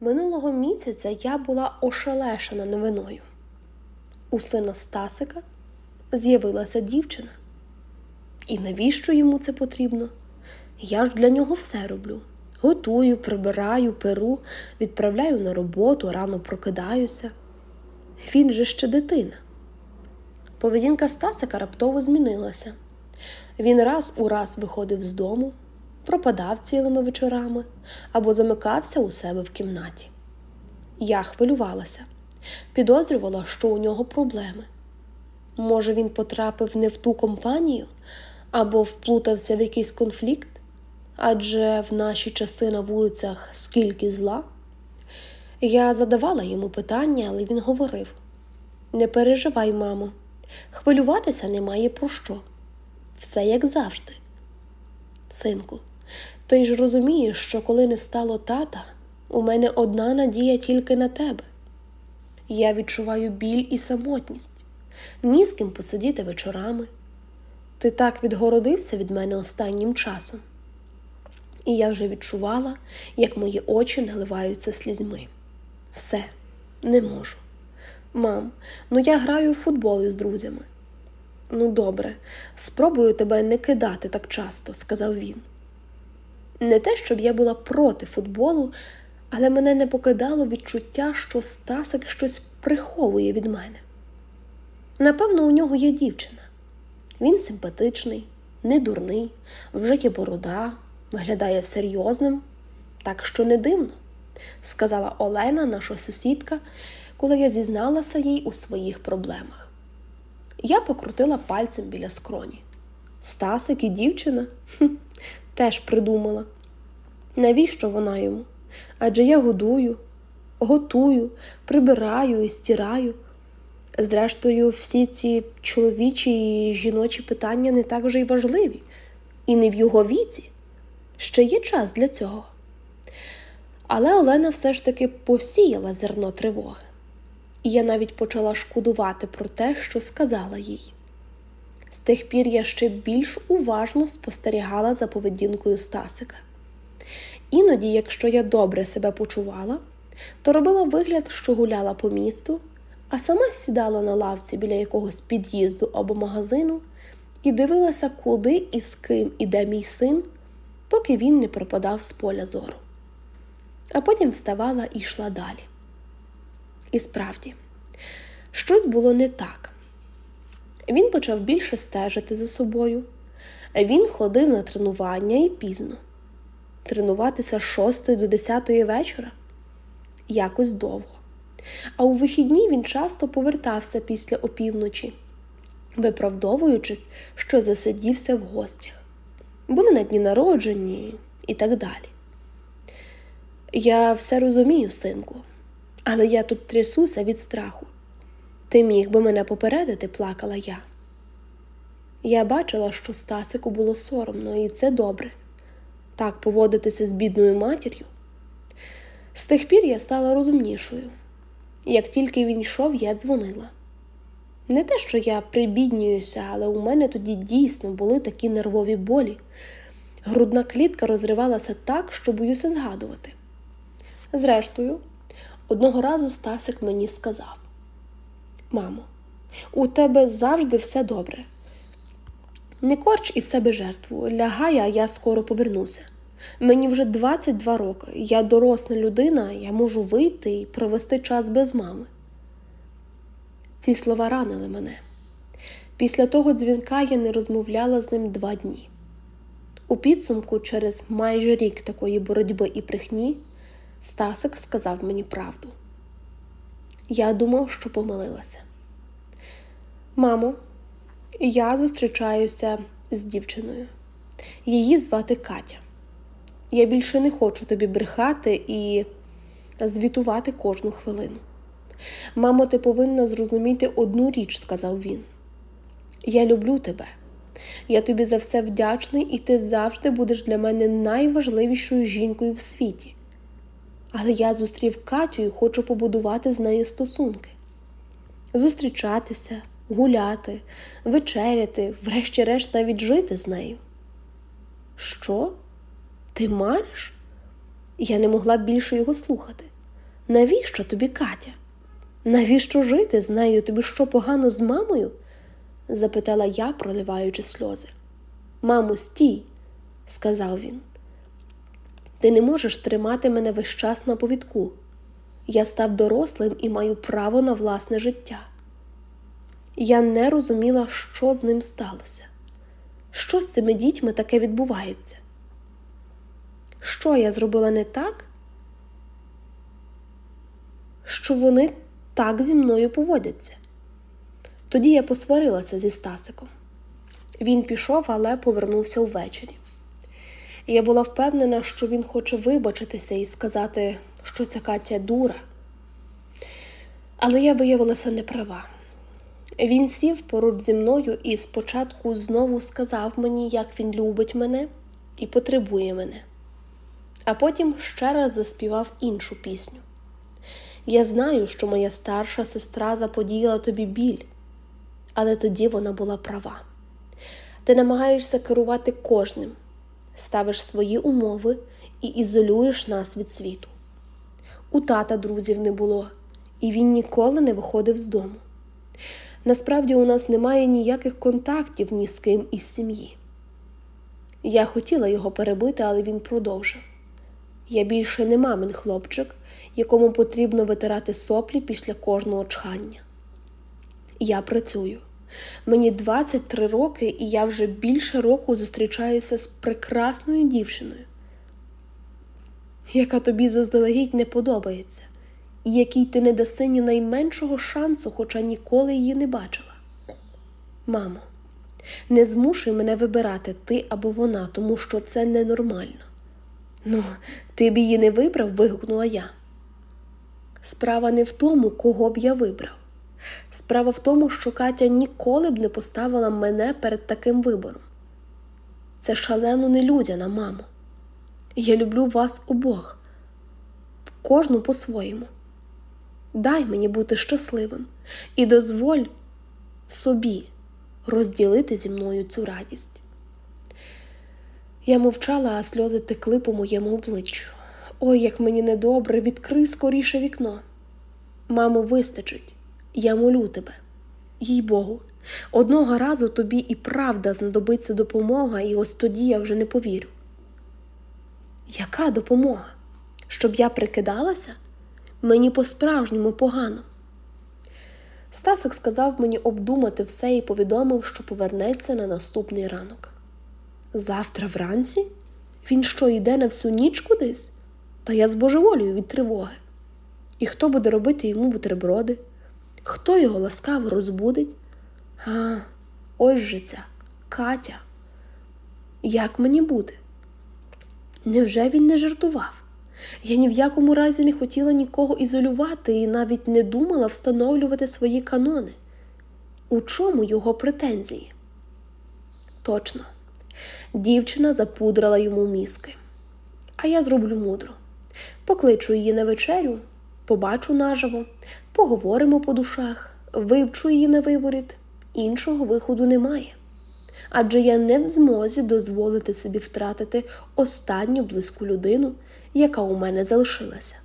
Минулого місяця я була ошелешена новиною. У сина Стасика з'явилася дівчина. І навіщо йому це потрібно? Я ж для нього все роблю. Готую, прибираю, перу, відправляю на роботу, рано прокидаюся. Він же ще дитина. Поведінка Стасика раптово змінилася. Він раз у раз виходив з дому, пропадав цілими вечорами або замикався у себе в кімнаті. Я хвилювалася, підозрювала, що у нього проблеми. Може, він потрапив не в ту компанію або вплутався в якийсь конфлікт, адже в наші часи на вулицях скільки зла. Я задавала йому питання, але він говорив: Не переживай, мамо, хвилюватися немає про що. Все як завжди. Синку, ти ж розумієш, що коли не стало тата, у мене одна надія тільки на тебе. Я відчуваю біль і самотність, ні з ким посидіти вечорами. Ти так відгородився від мене останнім часом. І я вже відчувала, як мої очі наливаються слізьми. Все, не можу. Мам, ну я граю в футбол із друзями. Ну, добре, спробую тебе не кидати так часто, сказав він. Не те, щоб я була проти футболу, але мене не покидало відчуття, що Стасик щось приховує від мене. Напевно, у нього є дівчина. Він симпатичний, не дурний, вже є борода, виглядає серйозним, так що не дивно, сказала Олена, наша сусідка, коли я зізналася їй у своїх проблемах. Я покрутила пальцем біля скроні. Стасик і дівчина Хм, теж придумала. Навіщо вона йому? Адже я годую, готую, прибираю і стираю. Зрештою, всі ці чоловічі і жіночі питання не так вже й важливі, і не в його віці. Ще є час для цього. Але Олена все ж таки посіяла зерно тривоги, і я навіть почала шкодувати про те, що сказала їй. З тих пір я ще більш уважно спостерігала за поведінкою Стасика. Іноді, якщо я добре себе почувала, то робила вигляд, що гуляла по місту, а сама сідала на лавці біля якогось під'їзду або магазину і дивилася, куди і з ким іде мій син, поки він не пропадав з поля зору. А потім вставала і йшла далі. І справді, щось було не так. Він почав більше стежити за собою. Він ходив на тренування і пізно. Тренуватися з 6 до 10 вечора якось довго. А у вихідні він часто повертався після опівночі, виправдовуючись, що засидівся в гостях. Були на дні народжені і так далі. Я все розумію, синку, але я тут трясуся від страху. Ти міг би мене попередити, плакала я. Я бачила, що Стасику було соромно, і це добре так поводитися з бідною матір'ю. З тих пір я стала розумнішою. Як тільки він йшов, я дзвонила. Не те, що я прибіднююся, але у мене тоді дійсно були такі нервові болі. Грудна клітка розривалася так, що боюся згадувати. Зрештою, одного разу Стасик мені сказав: Мамо, у тебе завжди все добре. Не корч із себе жертву, лягай, а я скоро повернуся. Мені вже 22 роки, я доросла людина, я можу вийти і провести час без мами. Ці слова ранили мене. Після того дзвінка я не розмовляла з ним два дні. У підсумку, через майже рік такої боротьби і брехні, Стасик сказав мені правду. Я думав, що помилилася. Мамо, я зустрічаюся з дівчиною. Її звати Катя. Я більше не хочу тобі брехати і звітувати кожну хвилину. Мамо, ти повинна зрозуміти одну річ, сказав він. Я люблю тебе. Я тобі за все вдячний, і ти завжди будеш для мене найважливішою жінкою в світі. Але я зустрів Катю і хочу побудувати з нею стосунки, зустрічатися, гуляти, вечеряти, врешті-решт навіть жити з нею. Що? Ти мариш? Я не могла більше його слухати. Навіщо тобі Катя? Навіщо жити з нею? Тобі що погано з мамою? запитала я, проливаючи сльози. Мамо, стій, сказав він. Ти не можеш тримати мене весь час на повідку. Я став дорослим і маю право на власне життя. Я не розуміла, що з ним сталося. Що з цими дітьми таке відбувається? Що я зробила не так? Що вони так зі мною поводяться? Тоді я посварилася зі Стасиком. Він пішов, але повернувся увечері. Я була впевнена, що він хоче вибачитися і сказати, що ця Катя дура. Але я виявилася неправа. Він сів поруч зі мною і спочатку знову сказав мені, як він любить мене і потребує мене, а потім ще раз заспівав іншу пісню. Я знаю, що моя старша сестра заподіяла тобі біль, але тоді вона була права. Ти намагаєшся керувати кожним, ставиш свої умови і ізолюєш нас від світу. У тата друзів не було, і він ніколи не виходив з дому. Насправді у нас немає ніяких контактів ні з ким із сім'ї. Я хотіла його перебити, але він продовжив. Я більше не мамин хлопчик, якому потрібно витирати соплі після кожного чхання. Я працюю. Мені 23 роки, і я вже більше року зустрічаюся з прекрасною дівчиною, яка тобі заздалегідь не подобається, і якій ти не даси ні найменшого шансу, хоча ніколи її не бачила. Мамо, не змушуй мене вибирати ти або вона, тому що це ненормально. Ну, ти б її не вибрав, вигукнула я. Справа не в тому, кого б я вибрав. Справа в тому, що Катя ніколи б не поставила мене перед таким вибором. Це шалено нелюдяна, мамо. Я люблю вас обох, кожну по-своєму. Дай мені бути щасливим і дозволь собі розділити зі мною цю радість. Я мовчала, а сльози текли по моєму обличчю. Ой, як мені недобре, відкрий скоріше вікно. Мамо, вистачить, я молю тебе, їй Богу, одного разу тобі і правда знадобиться допомога, і ось тоді я вже не повірю. Яка допомога? Щоб я прикидалася? Мені по-справжньому погано. Стасик сказав мені обдумати все і повідомив, що повернеться на наступний ранок. Завтра вранці? Він що, йде на всю ніч кудись? Та я збожеволюю від тривоги. І хто буде робити йому бутерброди? Хто його ласкаво розбудить? А, ось же ця Катя. Як мені буде? Невже він не жартував? Я ні в якому разі не хотіла нікого ізолювати і навіть не думала встановлювати свої канони. У чому його претензії? Точно, дівчина запудрила йому мізки. А я зроблю мудро. Покличу її на вечерю, побачу наживо, поговоримо по душах, вивчу її на виворіт, іншого виходу немає. Адже я не в змозі дозволити собі втратити останню близьку людину, яка у мене залишилася.